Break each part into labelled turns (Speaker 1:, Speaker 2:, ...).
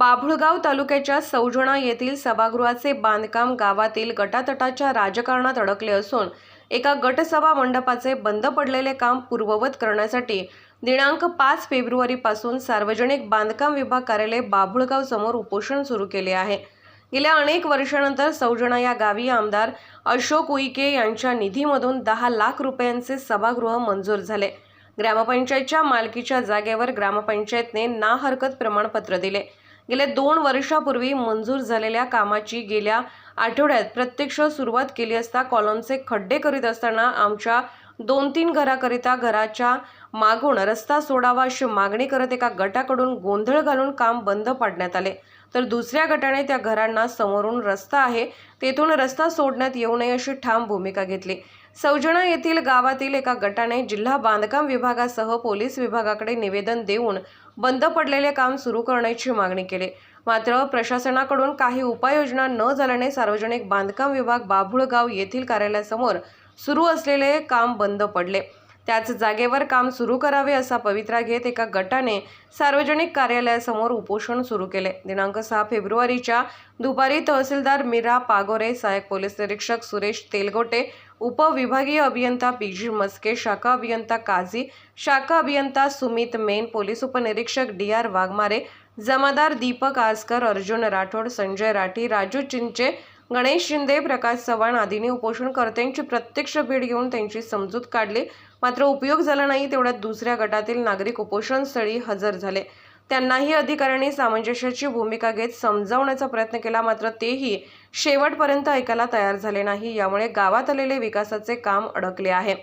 Speaker 1: बाभुळगाव तालुक्याच्या सौजणा येथील सभागृहाचे बांधकाम गावातील गटातटाच्या राजकारणात अडकले असून एका गटसभा मंडपाचे बंद पडलेले काम पूर्ववत करण्यासाठी दिनांक पाच फेब्रुवारीपासून सार्वजनिक बांधकाम विभाग कार्यालय बाभुळगाव समोर उपोषण सुरू केले आहे. गेल्या अनेक वर्षानंतर सौजणा या गावी आमदार अशोक उईके यांच्या निधीमधून दहा लाख रुपयांचे सभागृह मंजूर झाले. ग्रामपंचायतच्या मालकीच्या जागेवर ग्रामपंचायतने ना हरकत प्रमाणपत्र दिले. गेल्या दोन वर्षापूर्वी मंजूर झालेल्या कामाची गेल्या आठवड्यात प्रत्यक्ष सुरुवात केली असता कॉलमचे खड्डे करीत असताना आमच्या दोन तीन घराकरिता घराच्या मागून रस्ता सोडावा अशी मागणी करत एका गटाकडून गोंधळ घालून काम बंद पाडण्यात आले. तर दुसऱ्या गटाने त्या घरांना समोरून रस्ता आहे तेथून रस्ता सोडण्यात येऊ नये अशी ठाम भूमिका घेतली. सौजणा येथील गावातील एका गटाने जिल्हा बांधकाम विभागासह पोलीस विभागाकडे निवेदन देऊन बंद पडलेले काम सुरू करण्याची मागणी केली. मात्र प्रशासनाकडून काही उपाययोजना न झाल्याने सार्वजनिक बांधकाम विभाग बाभुळगाव येथील कार्यालयासमोर सुरू असलेले काम बंद पडले. त्याच जागेवर काम सुरू करावे असा पवित्रा घेत एका गटाने सार्वजनिक कार्यालयासमोर उपोषण सुरू केले. दिनांक सहा फेब्रुवारीच्या दुपारी तहसीलदार मीरा पागोरे सहाय्यक पोलीस निरीक्षक सुरेश तेलगोटे उपविभागीय अभियंता पी जी मस्के शाखा अभियंता काझी शाखा अभियंता सुमित मेन पोलीस उपनिरीक्षक डी आर वाघमारे जमादार दीपक आसकर अर्जुन राठोड संजय राठी राजू चिंचे गणेश शिंदे प्रकाश चव्हाण आदींनी उपोषणकर्त्यांची प्रत्यक्ष भेट घेऊन त्यांची समजूत काढली. मात्र उपयोग झाला नाही तेवढ्यात दुसऱ्या गटातील नागरिक उपोषणस्थळी हजर झाले. त्यांनाही अधिकाऱ्यांनी सामंजस्याची भूमिका घेत समजावण्याचा प्रयत्न केला मात्र तेही शेवटपर्यंत ऐकायला तयार झाले नाही. यामुळे गावात आलेले विकासाचे काम अडकले आहे.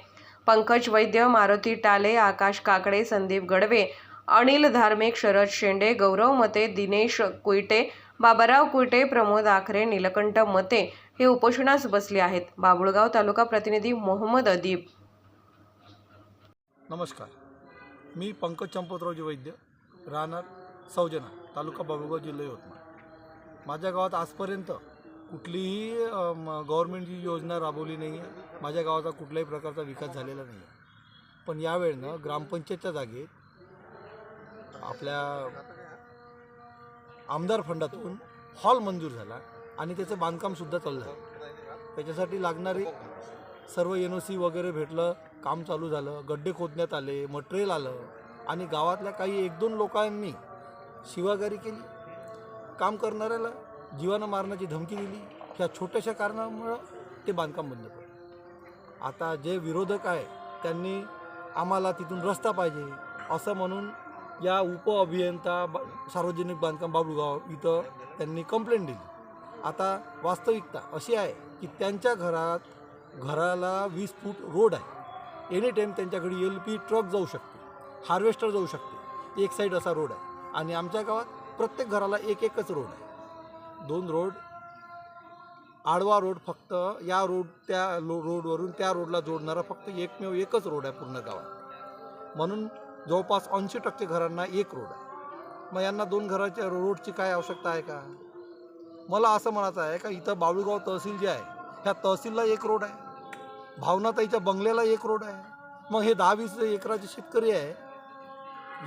Speaker 1: पंकज वैद्य मारुती टाले आकाश काकडे संदीप गडवे अनिल धार्मिक शरद शेंडे गौरव मते दिनेश कुईटे बाबाराव कुईटे प्रमोद आखरे नीलकंठ मते हे उपोषणास बसले आहेत. बाबुळगाव तालुका प्रतिनिधी मोहम्मद अदीब.
Speaker 2: नमस्कार. मी पंकज चंपतरावजी वैद्य. राहणार सौजना तालुका बाबुगाव जिल्हा यवतमाळ. माझ्या गावात आजपर्यंत कुठलीही गव्हर्मेंटची योजना राबवली नाही आहे माझ्या गावाचा कुठल्याही प्रकारचा विकास झालेला नाही आहे पण यावेळेनं ग्रामपंचायतच्या जागेत आपल्या आमदार फंडातून हॉल मंजूर झाला आणि त्याचं बांधकामसुद्धा चालू झालं. त्याच्यासाठी लागणारी सर्व एन ओ सी वगैरे भेटलं काम चालू झालं गड्डे खोदण्यात आले मटेरियल आलं. आणि गावातल्या काही एक दोन लोकांनी शिवागारी केली. काम करणाऱ्याला जीवानं मारण्याची धमकी दिली. ह्या छोट्याशा कारणामुळं ते बांधकाम बंद पडलं. आता जे विरोधक आहे त्यांनी आम्हाला तिथून रस्ता पाहिजे असं म्हणून या उप अभियंता बा सार्वजनिक बांधकाम बाबुळगाव इथं त्यांनी कंप्लेंट दिली. आता वास्तविकता अशी आहे की त्यांच्या घरात घराला वीस फूट रोड आहे. एनी टाईम त्यांच्याकडे एल पी ट्रक जाऊ शकते. हार्वेस्टर जाऊ शकते. एक साईड असा रोड आहे आणि आमच्या गावात प्रत्येक घराला एक एकच रोड आहे. दोन रोड आडवा रोड फक्त या रोड त्या लो रोडवरून त्या रोडला जोडणारा फक्त एकमेव एकच रोड आहे पूर्ण गावात. म्हणून जवळपास ऐंशी टक्के घरांना एक रोड आहे. मग यांना दोन घराच्या रोडची काय आवश्यकता आहे का? मला असं म्हणायचं आहे का इथं बाळूगाव तहसील जे आहे ह्या तहसीलला एक रोड आहे. भावनाताईच्या बंगल्याला एक रोड आहे. मग हे दहा वीस एकराचे शेतकरी आहे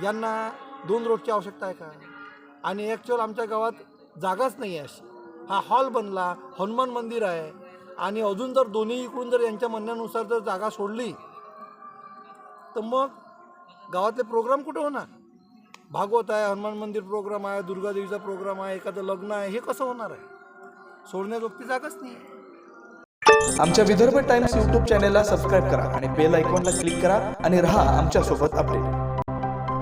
Speaker 2: यांना दोन रोडची आवश्यकता आहे का? आणि ॲक्च्युअल आमच्या गावात जागाच नाही आहे अशी. हा हॉल बनला हनुमान मंदिर आहे. आणि अजून जर दोन्ही इकडून जर यांच्या म्हणण्यानुसार जर जागा सोडली तर मग गावातले प्रोग्राम कुठे होणार? भागवत आहे हनुमान मंदिर प्रोग्राम आहे दुर्गादेवीचा प्रोग्राम आहे एखादं लग्न आहे हे कसं होणार आहे? सोडण्याजोगती जागाच नाही
Speaker 3: आमच्या विदर्भ टाइम्स यूट्यूब चॅनेलला सबस्क्राईब करा आणि बेल आयकॉनला क्लिक करा आणि राहा आमच्यासोबत अपडेट